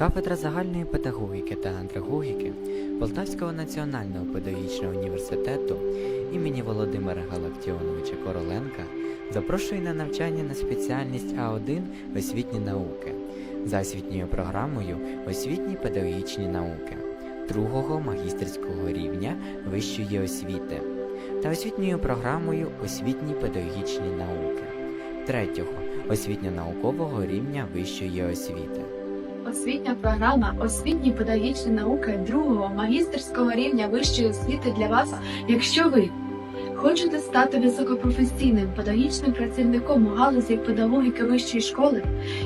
Кафедра загальної педагогіки та андрогогіки Полтавського національного педагогічного університету імені Володимира Галактіоновича Короленка запрошує на навчання на спеціальність А1 освітні науки за освітньою програмою Освітні педагогічні науки другого магістерського рівня вищої освіти та освітньою програмою Освітні педагогічні науки третього освітньо-наукового рівня вищої освіти. Освітня програма освітні педагогічні науки другого магістерського рівня вищої освіти для вас, якщо ви хочете стати високопрофесійним педагогічним працівником у галузі педагогіки вищої школи,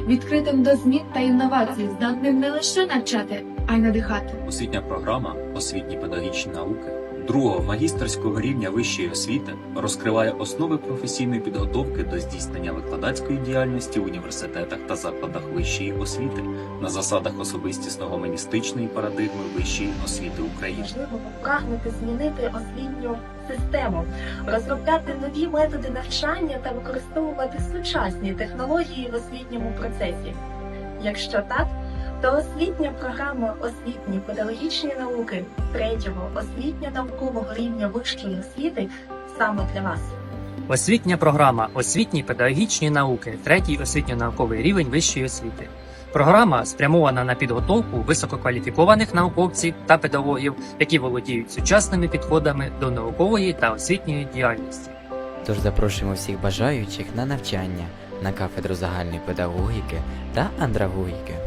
відкритим до змін та інновацій, здатним не лише навчати, а й надихати. Освітня програма Освітні педагогічні науки другого магістерського рівня вищої освіти розкриває основи професійної підготовки до здійснення викладацької діяльності в університетах та закладах вищої освіти на засадах особистісного моністичної парадигми вищої освіти України. Важливо прагнути змінити освітню систему, розробляти нові методи навчання та використовувати сучасні технології в освітньому процесі. Якщо так, то освітня програма освітні педагогічні науки третього освітньо-наукового рівня вищої освіти саме для вас. Освітня програма Освітні педагогічні науки, третій освітньо-науковий рівень вищої освіти. Програма спрямована на підготовку висококваліфікованих науковців та педагогів, які володіють сучасними підходами до наукової та освітньої діяльності. Тож запрошуємо всіх бажаючих на навчання на кафедру загальної педагогіки та андрогогіки.